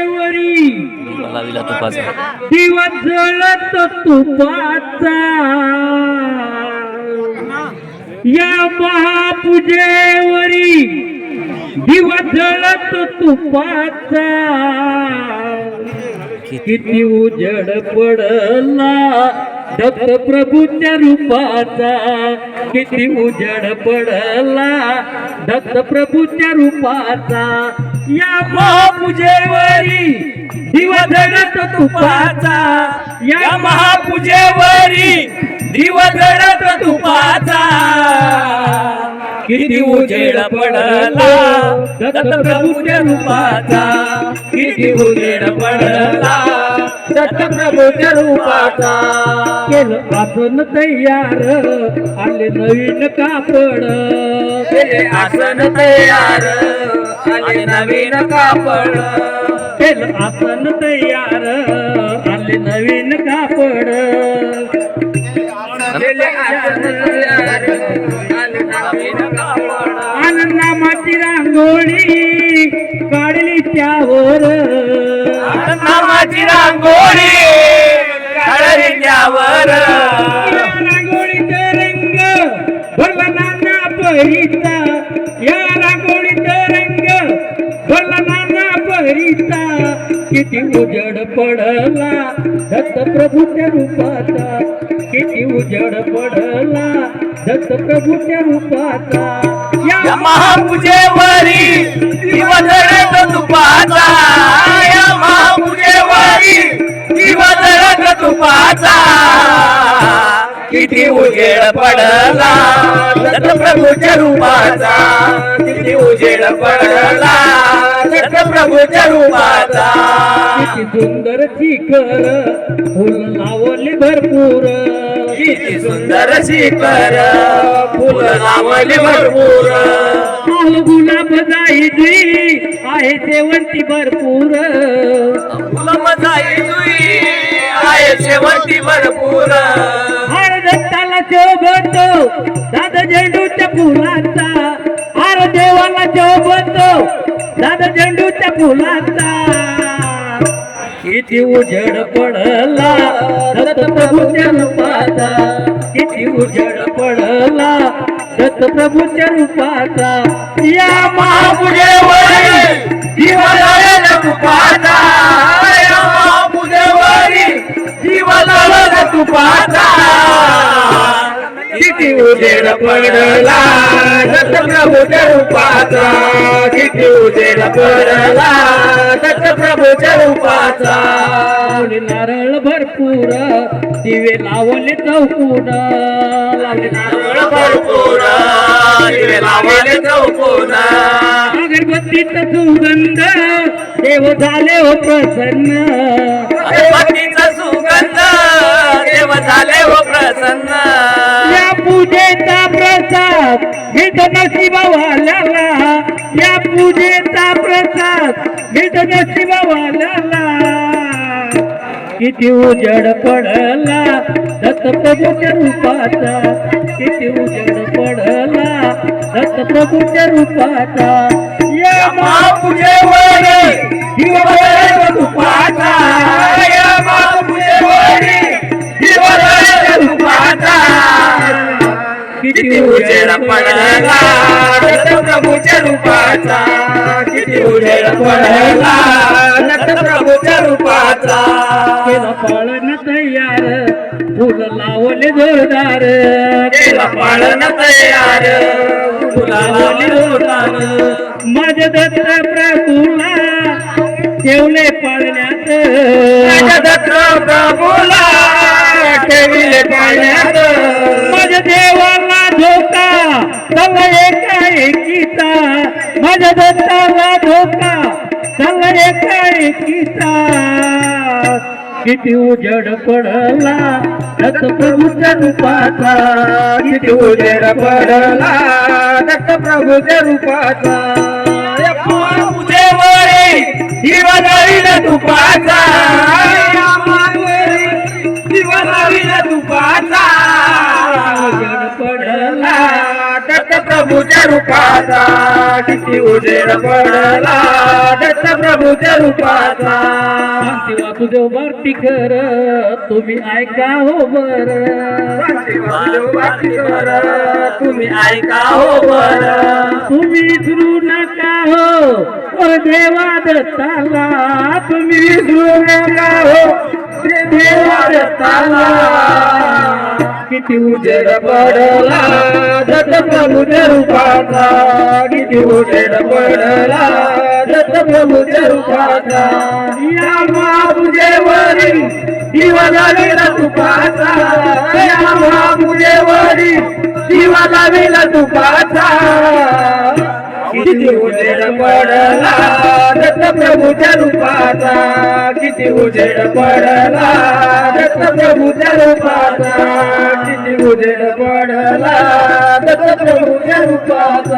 वरी लावीला तुपाचा. दिवस जळत तुपाचा. या महापूजेवरी दिवस जळत तुपाचा. किती उजड पडला दत्त प्रभूच्या रूपाचा. किती उजड पडला दत्त प्रभूच्या रूपाचा. या महापूजेवरी दिवा जडत तुपाचा. या महापूजेवरी दिवा जडत तुपाचा. किती उजेड पडला दत्त प्रभूच्या रूपाचा. किती उजेड पडला दत्त प्रभूच्या रूपाचा. केलं आसन तयार आले नवीन कापड. केले आसन तयार. आले नवीन कापड. केलं आसन तयार आले नवीन कापड. केले आसन तयार आले नवीन कापड. आनंदामाची रांगोळी काढली त्यावर. नामाची रांगोळी किती उजड पडला. दत्त प्रभूच्या रूपाचा. किती उजड पडला. दत्त प्रभूच्या रूपाचा. या महापूजेवरी दिवा तुपाचा. या महापूजेवरी दिवा तुपाचा. किती उजेड पडला. दत्त प्रभूच्या रूपाचा. किती उजेड पडला. प्रभूच्या रूपाचा किती सुंदर शिखर फुल लावले भरपूर. किती सुंदर शिखर फुल लावली भरपूर. लाल गुलाब जाई आहे शेवंती भरपूर. फुलं जाई जुई आहे शेवंती भरपूर. हार दत्ताला शोभतो दादा झेंडूच्या फुलाचा दादा झेंडूच्या फुलाचा. किती उजड पडला. दत्त प्रभूच्या रूपाचा. किती उजड पडला. दत्त प्रभूच्या रूपाचा. या महापूजेवरी दिवा तुपाचा. या महापूजेवरी दिवा तुपाचा. किती उजेड पडला. दत्त प्रभूच्या रूपाचा. किती उजेड प्रभूच्या रूपाचा नारळ भरपूर दिवे लावले चौकून. नारळ भरपूर दिवे लावले चौकोन. अगरबत्तीचा सुगंध देव झाले हो प्रसन्न. पतीचा सुगंध देव झाले हो प्रसन्न. या पूजेचा प्रसाद नशिबावाल्याला या पूजेचा किती उजड पडला दत्त प्रभूच्या रूपाचा. किती उजड पडला दत्त प्रभूच्या रूपाचा. या महापूजेवरी रूपाचा. किती उजेड पडला प्रभूच्या रूपाचा. किती उजेड पडला प्रभूच्या रूपाचा. केला पाळण तयार. फुल लावले जोरदार. केला पाळण तयार. माझ्या दत्त प्रभूला ठेवले पाळण्यात. दत्त प्रभूला ठेविले पाण्यात माझ्या देवाला धोका संग एका एकीचा माझ्या दत्ताला धोका संग एका एकीचा किती उजड पडला दत्त प्रभूच्या रूपाचा किती उजड पडला दत्त प्रभूच्या रूपाचा या पूजेवरी दिवा तुपाचा. रूपाचा किती उजेड पडला. दत्त प्रभूच्या रूपाचा. शांती वासुदेव बार्टीकर तुम्ही ऐका हो बर. बाकीकर, तुम्ही ऐका हो बर. तुम्ही विसरू नका हो देवा दत्ताला. तुम्ही विसरू नका हो. किती उजेड पडला दत्त प्रभूच्या रूपाचा. किती उजेड पडला दत्त प्रभूच्या रूपाचा. या महापूजेवरी दिवा लागेला तुपाचा. या महापूजेवरी दिवा लागेला तुपाचा. किती उजेड पडला प्रभूच्या रूपाचा किती उजेड पडला. दत्त प्रभूच्या रूपाचा किती उजेड पडला. दत्त प्रभूच्या रूपाचा.